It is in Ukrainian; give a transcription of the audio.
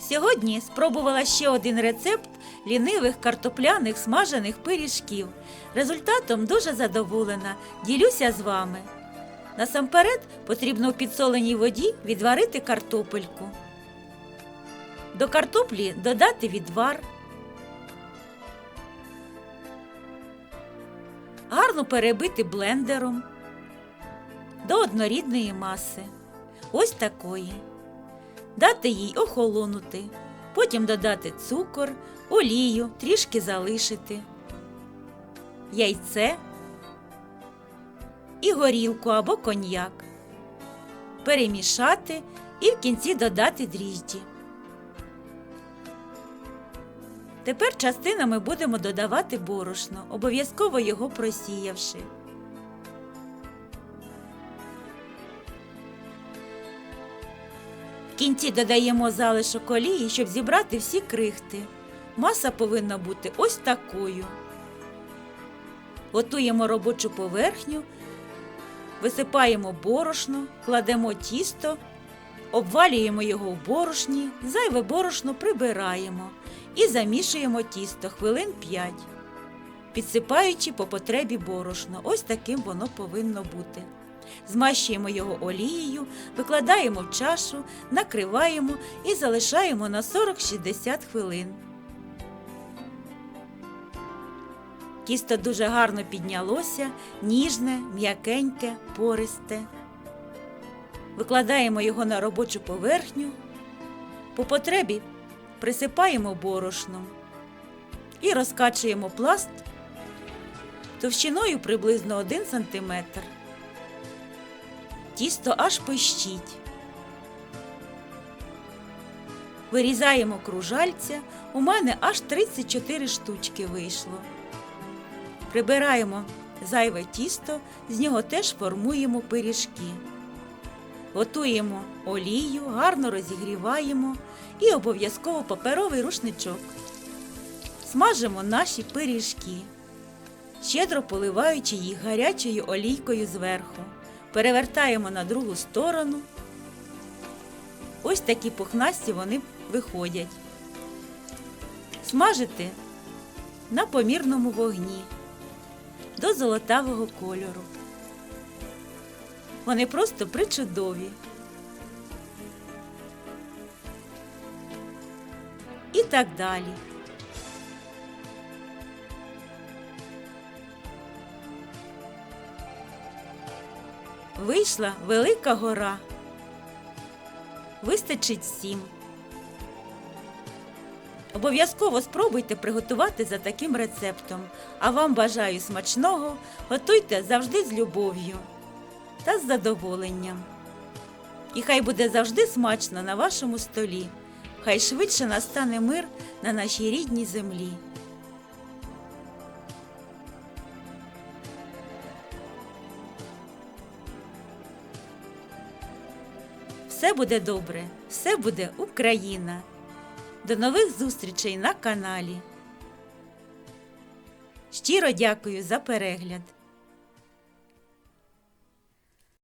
Сьогодні спробувала ще один рецепт лінивих картопляних смажених пиріжків. Результатом дуже задоволена. Ділюся з вами. Насамперед потрібно в підсоленій воді відварити картопельку. До картоплі додати відвар. Гарно перебити блендером до однорідної маси. Ось такої. Дати їй охолонути, потім додати цукор, олію, трішки залишити, яйце і горілку або коньяк. Перемішати і в кінці додати дріжджі. Тепер частинами будемо додавати борошно, обов'язково його просіявши. В кінці додаємо залишок олії, щоб зібрати всі крихти. Маса повинна бути ось такою. Готуємо робочу поверхню, висипаємо борошно, кладемо тісто, обвалюємо його в борошні, зайве борошно прибираємо і замішуємо тісто хвилин 5, підсипаючи по потребі борошно. Ось таким воно повинно бути. Змащуємо його олією, викладаємо в чашу, накриваємо і залишаємо на 40-60 хвилин. Тісто дуже гарно піднялося, ніжне, м'якеньке, пористе. Викладаємо його на робочу поверхню. По потребі присипаємо борошном і розкачуємо пласт товщиною приблизно 1 см. Тісто аж пищить. Вирізаємо кружальця. У мене аж 34 штучки вийшло. Прибираємо зайве тісто, з нього теж формуємо пиріжки. Готуємо олію, гарно розігріваємо і обов'язково паперовий рушничок. Смажимо наші пиріжки, щедро поливаючи їх гарячою олійкою зверху. Перевертаємо на другу сторону. Ось такі пухнасті вони виходять. Смажити на помірному вогні до золотавого кольору. Вони просто причудові. І так далі. Вийшла велика гора. Вистачить всім. Обов'язково спробуйте приготувати за таким рецептом. А вам бажаю смачного, готуйте завжди з любов'ю та з задоволенням. І хай буде завжди смачно на вашому столі. Хай швидше настане мир на нашій рідній землі. Все буде добре, все буде Україна. До нових зустрічей на каналі. Щиро дякую за перегляд.